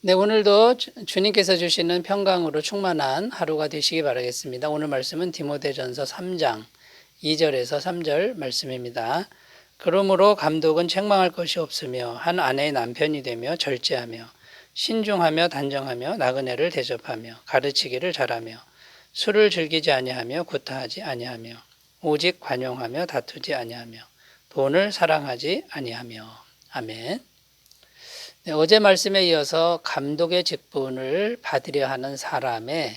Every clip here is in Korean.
네, 오늘도 주- 주님께서 주시는 평강으로 충만한 하루가 되시기 바라겠습니다. 오늘 말씀은 디모데전서 3장 2절에서 3절 말씀입니다. 그러므로 감독은 책망할 것이 없으며 한 아내의 남편이 되며 절제하며 신중하며 단정하며 나그네를 대접하며 가르치기를 잘하며 술을 즐기지 아니하며 구타하지 아니하며 오직 관용하며 다투지 아니하며 돈을 사랑하지 아니하며 아멘. 네, 어제 말씀에 이어서 감독의 직분을 받으려 하는 사람의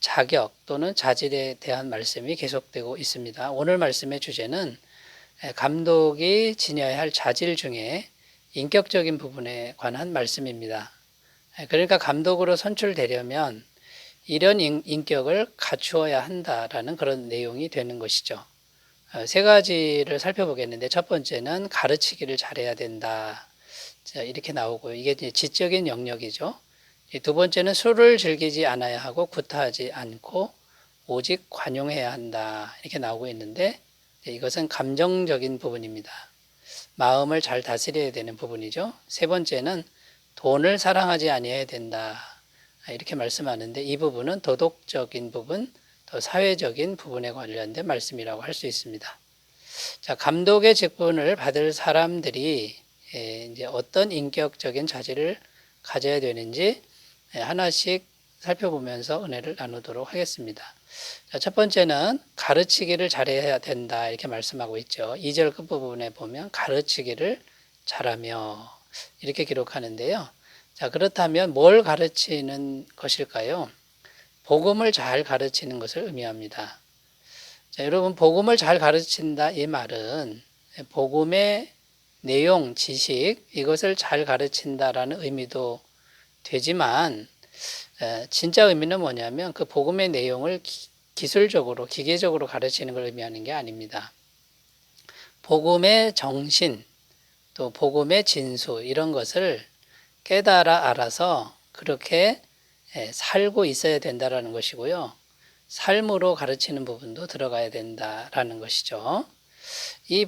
자격 또는 자질에 대한 말씀이 계속되고 있습니다. 오늘 말씀의 주제는 에, 감독이 지녀야 할 자질 중에 인격적인 부분에 관한 말씀입니다. 에, 그러니까 감독으로 선출되려면 이런 인- 인격을 갖추어야 한다라는 그런 내용이 되는 것이죠. 어, 세 가지를 살펴보겠는데 첫 번째는 가르치기를 잘해야 된다. 자, 이렇게 나오고요. 이게 이제 지적인 영역이죠. 이두 번째는 술을 즐기지 않아야 하고 구타하지 않고 오직 관용해야 한다. 이렇게 나오고 있는데 이것은 감정적인 부분입니다. 마음을 잘 다스려야 되는 부분이죠. 세 번째는 돈을 사랑하지 아니해야 된다. 이렇게 말씀하는데 이 부분은 도덕적인 부분, 또 사회적인 부분에 관련된 말씀이라고 할 수 있습니다. 자, 감독의 직분을 받을 사람들이 예, 이제 어떤 인격적인 자질을 가져야 되는지 예, 하나씩 살펴보면서 은혜를 나누도록 하겠습니다. 자, 첫 번째는 가르치기를 잘해야 된다 이렇게 말씀하고 있죠. 2절 끝부분에 보면 가르치기를 잘하며 이렇게 기록하는데요. 자, 그렇다면 뭘 가르치는 것일까요? 복음을 잘 가르치는 것을 의미합니다. 자, 여러분 복음을 잘 가르친다 이 말은 복음의 내용, 지식 이것을 잘 가르친다라는 의미도 되지만 에, 진짜 의미는 뭐냐면 그 복음의 내용을 기, 기술적으로 기계적으로 가르치는 걸 의미하는 게 아닙니다. 복음의 정신 또 복음의 진수 이런 것을 깨달아 알아서 그렇게 에, 살고 있어야 된다라는 것이고요. 삶으로 가르치는 부분도 들어가야 된다라는 것이죠. 이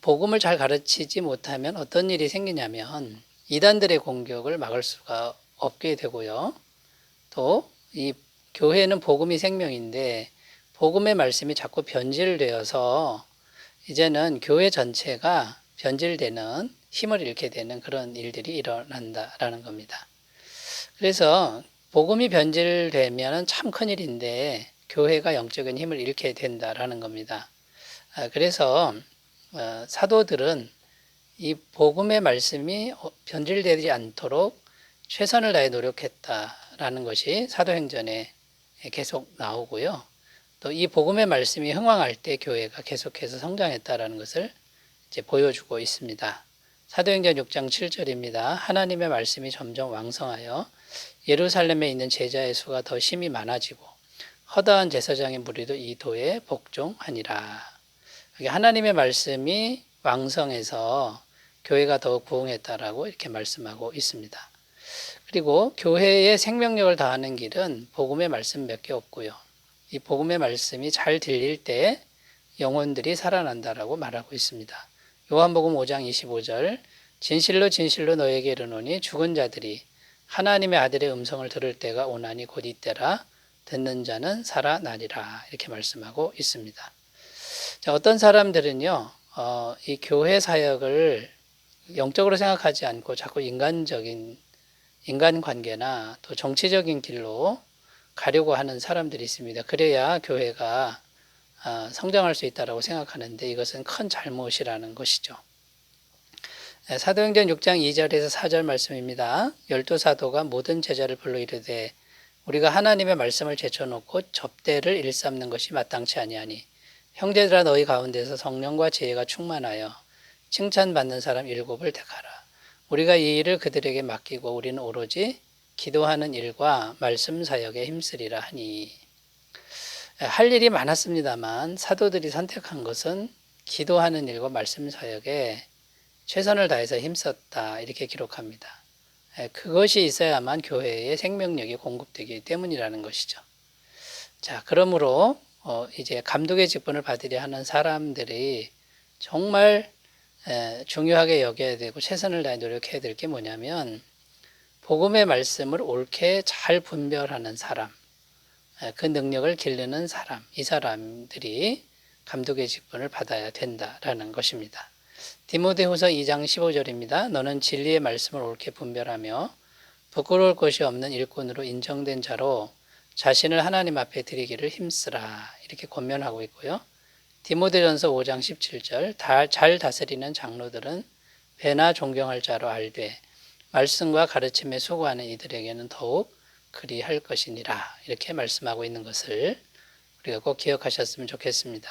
복음을 잘 가르치지 못하면 어떤 일이 생기냐면 이단들의 공격을 막을 수가 없게 되고요. 또 이 교회는 복음이 생명인데 복음의 말씀이 자꾸 변질되어서 이제는 교회 전체가 변질되는 힘을 잃게 되는 그런 일들이 일어난다라는 겁니다. 그래서 복음이 변질되면 참 큰일인데 교회가 영적인 힘을 잃게 된다라는 겁니다. 아, 그래서 어, 사도들은 이 복음의 말씀이 어, 변질되지 않도록 최선을 다해 노력했다라는 것이 사도행전에 계속 나오고요. 또 이 복음의 말씀이 흥왕할 때 교회가 계속해서 성장했다라는 것을 이제 보여주고 있습니다. 사도행전 6장 7절입니다. 하나님의 말씀이 점점 왕성하여 예루살렘에 있는 제자의 수가 더 심히 많아지고 허다한 제사장의 무리도 이 도에 복종하니라. 하나님의 말씀이 왕성해서 교회가 더욱 부흥했다라고 이렇게 말씀하고 있습니다. 그리고 교회의 생명력을 다하는 길은 복음의 말씀 몇개 없고요. 이 복음의 말씀이 잘 들릴 때 영혼들이 살아난다라고 말하고 있습니다. 요한복음 5장 25절 진실로 진실로 너에게 이르노니 죽은 자들이 하나님의 아들의 음성을 들을 때가 오나니 곧 이때라 듣는 자는 살아나리라 이렇게 말씀하고 있습니다. 자, 어떤 사람들은요, 어, 이 교회 사역을 영적으로 생각하지 않고 자꾸 인간적인 인간 관계나 또 정치적인 길로 가려고 하는 사람들이 있습니다. 그래야 교회가 어, 성장할 수 있다라고 생각하는데 이것은 큰 잘못이라는 것이죠. 네, 사도행전 6장 2절에서 4절 말씀입니다. 열두 사도가 모든 제자를 불러 이르되 우리가 하나님의 말씀을 제쳐놓고 접대를 일삼는 것이 마땅치 아니하니 형제들아 너희 가운데서 성령과 지혜가 충만하여 칭찬받는 사람 일곱을 택하라. 우리가 이 일을 그들에게 맡기고 우리는 오로지 기도하는 일과 말씀 사역에 힘쓰리라 하니 할 일이 많았습니다만 사도들이 선택한 것은 기도하는 일과 말씀 사역에 최선을 다해서 힘썼다 이렇게 기록합니다. 그것이 있어야만 교회의 생명력이 공급되기 때문이라는 것이죠. 자, 그러므로 어, 이제 감독의 직분을 받으려 하는 사람들이 정말 에, 중요하게 여겨야 되고 최선을 다해 노력해야 될 게 뭐냐면 복음의 말씀을 옳게 잘 분별하는 사람, 에, 그 능력을 기르는 사람, 이 사람들이 감독의 직분을 받아야 된다라는 것입니다. 디모데후서 2장 15절입니다. 너는 진리의 말씀을 옳게 분별하며 부끄러울 것이 없는 일꾼으로 인정된 자로 자신을 하나님 앞에 드리기를 힘쓰라 이렇게 권면하고 있고요. 디모데전서 5장 17절 다, 잘 다스리는 장로들은 배나 존경할 자로 알되 말씀과 가르침에 수고하는 이들에게는 더욱 그리할 것이니라 이렇게 말씀하고 있는 것을 우리가 꼭 기억하셨으면 좋겠습니다.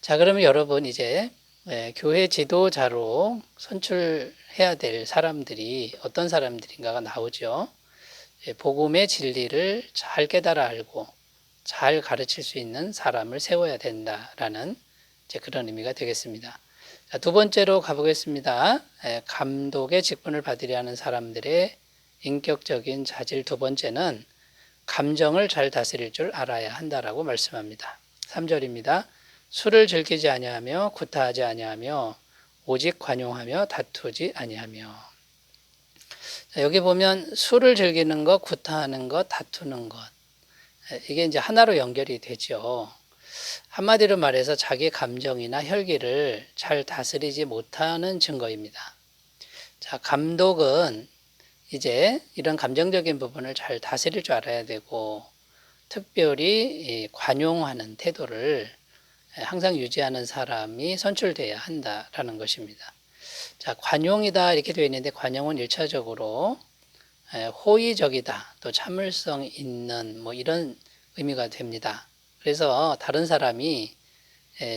자 그러면 여러분 이제 예, 교회 지도자로 선출해야 될 사람들이 어떤 사람들인가가 나오죠. 예, 복음의 진리를 잘 깨달아 알고 잘 가르칠 수 있는 사람을 세워야 된다라는 그런 의미가 되겠습니다. 자, 두 번째로 가보겠습니다. 예, 감독의 직분을 받으려 하는 사람들의 인격적인 자질 두 번째는 감정을 잘 다스릴 줄 알아야 한다라고 말씀합니다. 3절입니다. 술을 즐기지 아니하며 구타하지 아니하며 오직 관용하며 다투지 아니하며 자, 여기 보면 술을 즐기는 것, 구타하는 것, 다투는 것 이게 이제 하나로 연결이 되죠. 한마디로 말해서 자기 감정이나 혈기를 잘 다스리지 못하는 증거입니다. 자, 감독은 이제 이런 감정적인 부분을 잘 다스릴 줄 알아야 되고 특별히 관용하는 태도를 항상 유지하는 사람이 선출돼야 한다라는 것입니다. 자, 관용이다 이렇게 되어 있는데 관용은 일차적으로 호의적이다 또 참을성 있는 뭐 이런 의미가 됩니다. 그래서 다른 사람이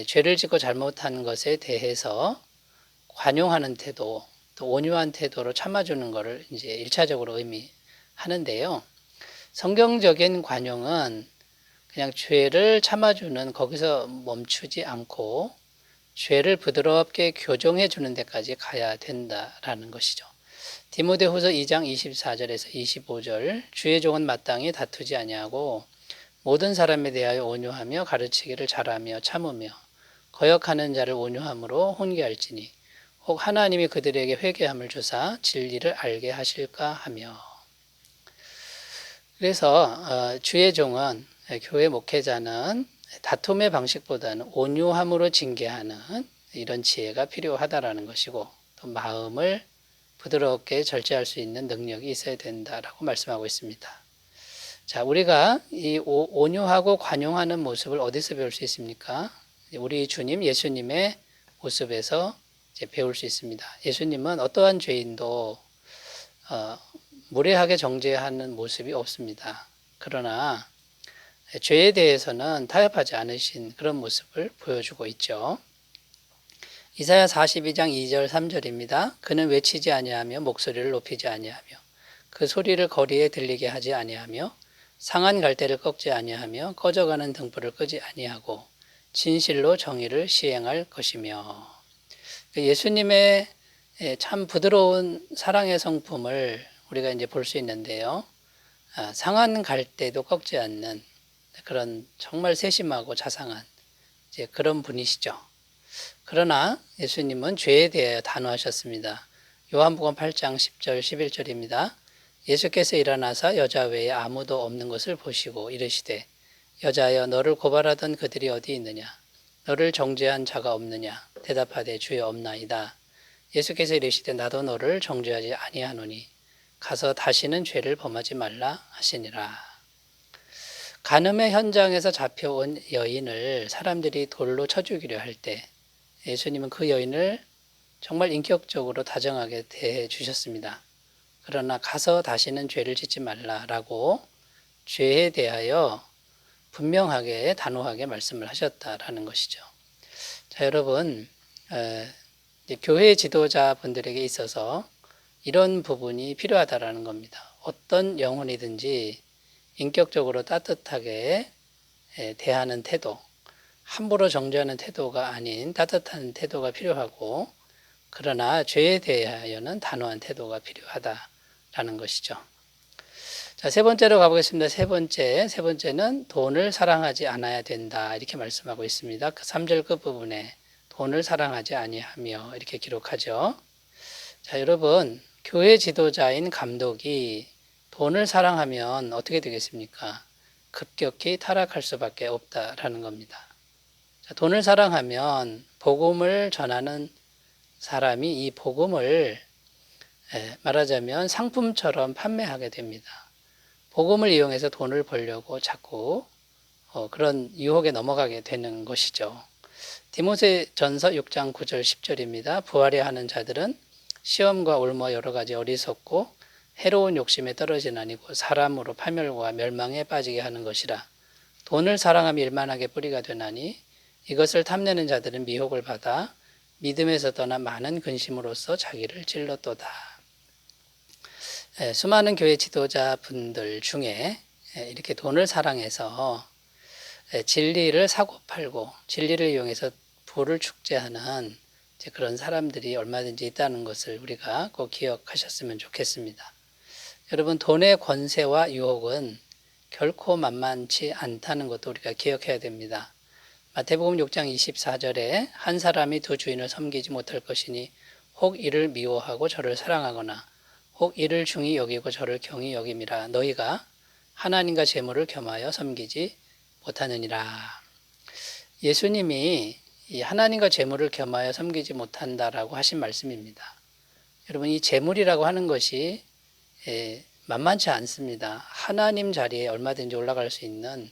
죄를 짓고 잘못한 것에 대해서 관용하는 태도 또 온유한 태도로 참아주는 것을 이제 일차적으로 의미하는데요. 성경적인 관용은 그냥 죄를 참아주는 거기서 멈추지 않고 죄를 부드럽게 교정해 주는 데까지 가야 된다라는 것이죠. 디모데후서 2장 24절에서 25절 주의 종은 마땅히 다투지 아니하고 모든 사람에 대하여 온유하며 가르치기를 잘하며 참으며 거역하는 자를 온유함으로 혼기할지니 혹 하나님이 그들에게 회개함을 주사 진리를 알게 하실까 하며 그래서 어, 주의 종은 교회 목회자는 다툼의 방식보다는 온유함으로 징계하는 이런 지혜가 필요하다라는 것이고 또 마음을 부드럽게 절제할 수 있는 능력이 있어야 된다라고 말씀하고 있습니다. 자, 우리가 이 온유하고 관용하는 모습을 어디서 배울 수 있습니까? 우리 주님 예수님의 모습에서 배울 수 있습니다. 예수님은 어떠한 죄인도 어, 무례하게 정죄하는 모습이 없습니다. 그러나 죄에 대해서는 타협하지 않으신 그런 모습을 보여주고 있죠. 이사야 42장 2절 3절입니다. 그는 외치지 아니하며 목소리를 높이지 아니하며 그 소리를 거리에 들리게 하지 아니하며 상한 갈대를 꺾지 아니하며 꺼져가는 등불을 끄지 아니하고 진실로 정의를 시행할 것이며 예수님의 참 부드러운 사랑의 성품을 우리가 이제 볼 수 있는데요. 아, 상한 갈대도 꺾지 않는 그런 정말 세심하고 자상한 이제 그런 분이시죠. 그러나 예수님은 죄에 대해 단호하셨습니다. 요한복음 8장 10절 11절입니다. 예수께서 일어나사 여자 외에 아무도 없는 것을 보시고 이르시되 여자여 너를 고발하던 그들이 어디 있느냐 너를 정죄한 자가 없느냐 대답하되 주여 없나이다. 예수께서 이르시되 나도 너를 정죄하지 아니하노니 가서 다시는 죄를 범하지 말라 하시니라. 간음의 현장에서 잡혀온 여인을 사람들이 돌로 쳐 죽이려 할 때 예수님은 그 여인을 정말 인격적으로 다정하게 대해 주셨습니다. 그러나 가서 다시는 죄를 짓지 말라라고 죄에 대하여 분명하게 단호하게 말씀을 하셨다라는 것이죠. 자, 여러분, 어, 교회 지도자 분들에게 있어서 이런 부분이 필요하다라는 겁니다. 어떤 영혼이든지 인격적으로 따뜻하게 대하는 태도, 함부로 정죄하는 태도가 아닌 따뜻한 태도가 필요하고, 그러나 죄에 대하여는 단호한 태도가 필요하다라는 것이죠. 자, 세 번째로 가보겠습니다. 세 번째, 세 번째는 돈을 사랑하지 않아야 된다. 이렇게 말씀하고 있습니다. 그 3절 끝부분에 돈을 사랑하지 아니하며 이렇게 기록하죠. 자, 여러분, 교회 지도자인 감독이 돈을 사랑하면 어떻게 되겠습니까? 급격히 타락할 수밖에 없다라는 겁니다. 자, 돈을 사랑하면 복음을 전하는 사람이 이 복음을 예, 말하자면 상품처럼 판매하게 됩니다. 복음을 이용해서 돈을 벌려고 자꾸 어, 그런 유혹에 넘어가게 되는 것이죠. 디모세 전서 6장 9절 10절입니다. 부활해 하는 자들은 시험과 올무 여러 가지 어리석고 해로운 욕심에 떨어진 아니고 사람으로 파멸과 멸망에 빠지게 하는 것이라. 돈을 사랑하며 일만하게 뿌리가 되나니 이것을 탐내는 자들은 미혹을 받아 믿음에서 떠나 많은 근심으로써 자기를 찔렀도다. 예, 수많은 교회 지도자 분들 중에 예, 이렇게 돈을 사랑해서 예, 진리를 사고 팔고 진리를 이용해서 부를 축제하는 그런 사람들이 얼마든지 있다는 것을 우리가 꼭 기억하셨으면 좋겠습니다. 여러분 돈의 권세와 유혹은 결코 만만치 않다는 것도 우리가 기억해야 됩니다. 마태복음 6장 24절에 한 사람이 두 주인을 섬기지 못할 것이니 혹 이를 미워하고 저를 사랑하거나 혹 이를 중히 여기고 저를 경히 여김이라 너희가 하나님과 재물을 겸하여 섬기지 못하느니라. 예수님이 이 하나님과 재물을 겸하여 섬기지 못한다라고 하신 말씀입니다. 여러분 이 재물이라고 하는 것이 예, 만만치 않습니다. 하나님 자리에 얼마든지 올라갈 수 있는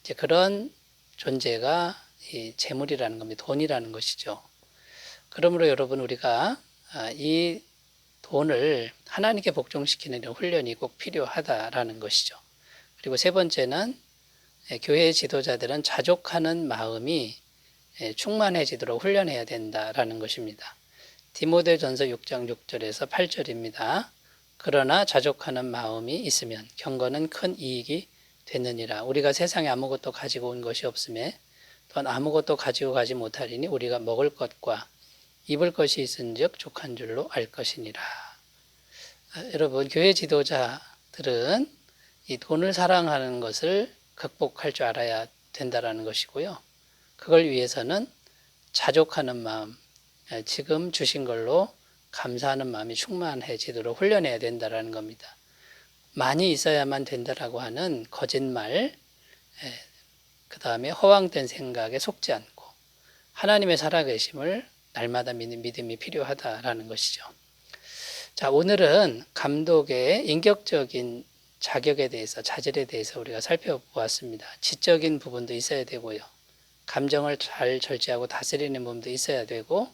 이제 그런 존재가 이 재물이라는 겁니다. 돈이라는 것이죠. 그러므로 여러분 우리가 아, 이 돈을 하나님께 복종시키는 이런 훈련이 꼭 필요하다라는 것이죠. 그리고 세 번째는 예, 교회 지도자들은 자족하는 마음이 예, 충만해지도록 훈련해야 된다라는 것입니다. 디모데 전서 6장 6절에서 8절입니다. 그러나 자족하는 마음이 있으면 경건은 큰 이익이 되느니라. 우리가 세상에 아무것도 가지고 온 것이 없음에 또한 아무것도 가지고 가지 못하리니 우리가 먹을 것과 입을 것이 있은즉 족한 줄로 알 것이니라. 아, 여러분 교회 지도자들은 이 돈을 사랑하는 것을 극복할 줄 알아야 된다라는 것이고요. 그걸 위해서는 자족하는 마음, 예, 지금 주신 걸로 감사하는 마음이 충만해지도록 훈련해야 된다라는 겁니다. 많이 있어야만 된다라고 하는 거짓말, 그 다음에 허황된 생각에 속지 않고 하나님의 살아계심을 날마다 믿는 믿음이 필요하다라는 것이죠. 자, 오늘은 감독의 인격적인 자격에 대해서, 자질에 대해서 우리가 살펴보았습니다. 지적인 부분도 있어야 되고요. 감정을 잘 절제하고 다스리는 부분도 있어야 되고,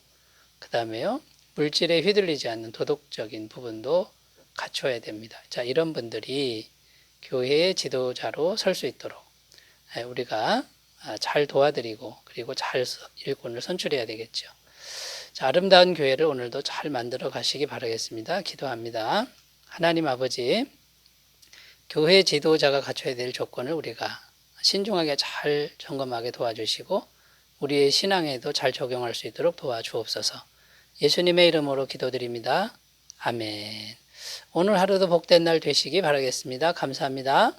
그 다음에요, 물질에 휘둘리지 않는 도덕적인 부분도 갖춰야 됩니다. 자, 이런 분들이 교회의 지도자로 설 수 있도록 우리가 아, 잘 도와드리고 그리고 잘 일꾼을 선출해야 되겠죠. 자, 아름다운 교회를 오늘도 잘 만들어 가시기 바라겠습니다. 기도합니다. 하나님 아버지, 교회 지도자가 갖춰야 될 조건을 우리가 신중하게 잘 점검하게 도와주시고 우리의 신앙에도 잘 적용할 수 있도록 도와주옵소서. 예수님의 이름으로 기도드립니다. 아멘. 오늘 하루도 복된 날 되시기 바라겠습니다. 감사합니다.